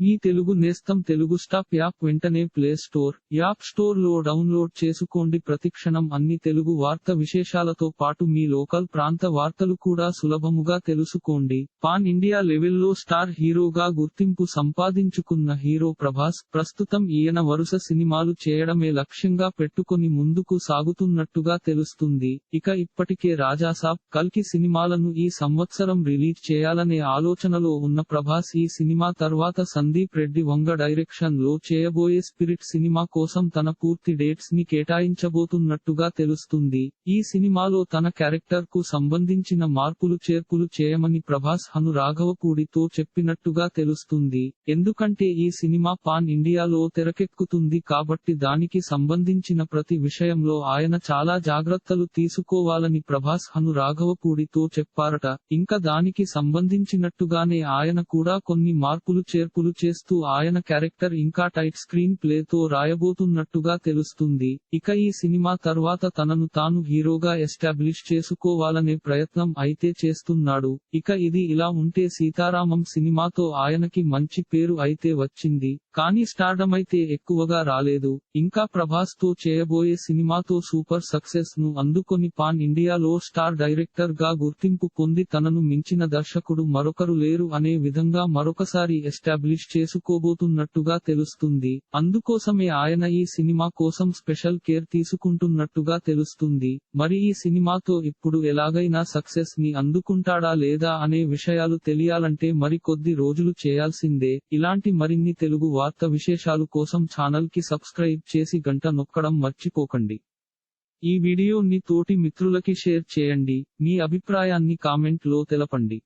మీ తెలుగు నేస్తం Telugu stop app వెంటనే play store app స్టోర్లో డౌన్లోడ్ చేసుకోండి. ప్రతిక్షణం అన్ని తెలుగు వార్త విశేషాలతో పాటు మీ లోకల్ ప్రాంత వార్తలు కూడా సులభముగా తెలుసుకోండి. పాన్ ఇండియా లెవెల్లో స్టార్ హీరోగా గుర్తింపు సంపాదించుకున్న హీరో ప్రభాస్ ప్రస్తుతం ఈయన వరుస సినిమాలు చేయడమే లక్ష్యంగా పెట్టుకొని ముందుకు సాగుతున్నట్టుగా తెలుస్తుంది. ఇక ఇప్పటికే రాజాసాబ్ కల్కి సినిమాలను ఈ సంవత్సరం రిలీజ్ చేయాలనే ఆలోచనలో ఉన్న ప్రభాస్ ఈ సినిమా తర్వాత సందీప్ రెడ్డి వంగ డైరెక్షన్లో చేయబోయే స్పిరిట్ సినిమా కోసం తన పూర్తి డేట్స్ని కేటాయించబోతున్నట్టుగా తెలుస్తుంది. ఈ సినిమాలో తన క్యారెక్టర్కు సంబంధించిన మార్పులు చేర్పులు చేయమని ప్రభాస్ హను రాఘవపూడితో చెప్పినట్టుగా తెలుస్తుంది. ఎందుకంటే ఈ సినిమా పాన్ ఇండియాలో తెరకెక్కుతుంది కాబట్టి దానికి సంబంధించిన ప్రతి విషయంలో ఆయన చాలా జాగ్రత్తలు తీసుకోవాలని ప్రభాస్ హను రాఘవపూడితో చెప్పారట. ఇంకా దానికి సంబంధించినట్టుగానే ఆయన కూడా కొన్ని మార్పులు చేర్పులు చేస్తూ ఆయన క్యారెక్టర్ ఇంకా టైట్ స్క్రీన్ ప్లే తో రాయబోతున్నట్టుగా తెలుస్తుంది. ఇక ఈ సినిమా తర్వాత తనను తాను హీరోగా ఎస్టాబ్లిష్ చేసుకోవాలనే ప్రయత్నం అయితే చేస్తున్నాడు. ఇక ఇది ఇలా ఉంటే సీతారామం సినిమాతో ఆయనకి మంచి పేరు అయితే వచ్చింది. కానీ స్టార్డమ్ అయితే ఎక్కువగా రాలేదు. ఇంకా ప్రభాస్తో చేయబోయే సినిమాతో సూపర్ సక్సెస్ను అందుకొని పాన్ ఇండియాలో స్టార్ డైరెక్టర్గా గుర్తింపు పొంది తనను మించిన దర్శకుడు మరొకరు లేరు అనే విధంగా మరొకసారి ఎస్టాబ్లిష్ చేసుకోబోతున్నట్టుగా తెలుస్తుంది. అందుకోసమే ఆయన ఈ సినిమా కోసం స్పెషల్ కేర్ తీసుకుంటున్నట్టుగా తెలుస్తుంది. మరి ఈ సినిమాతో ఇప్పుడు ఎలాగైనా సక్సెస్ని అందుకుంటాడా లేదా అనే విషయాలు తెలియాలంటే మరి కొద్ది రోజులు చేయాల్సిందే. ఇలాంటి మరిన్ని తెలుగు వార్త విశేషాలు కోసం ఛానల్కి సబ్స్క్రైబ్ చేసి గంట నొక్కడం మర్చిపోకండి. ఈ వీడియోని తోటి మిత్రులకి షేర్ చేయండి. మీ అభిప్రాయాన్ని కామెంట్లో తెలపండి.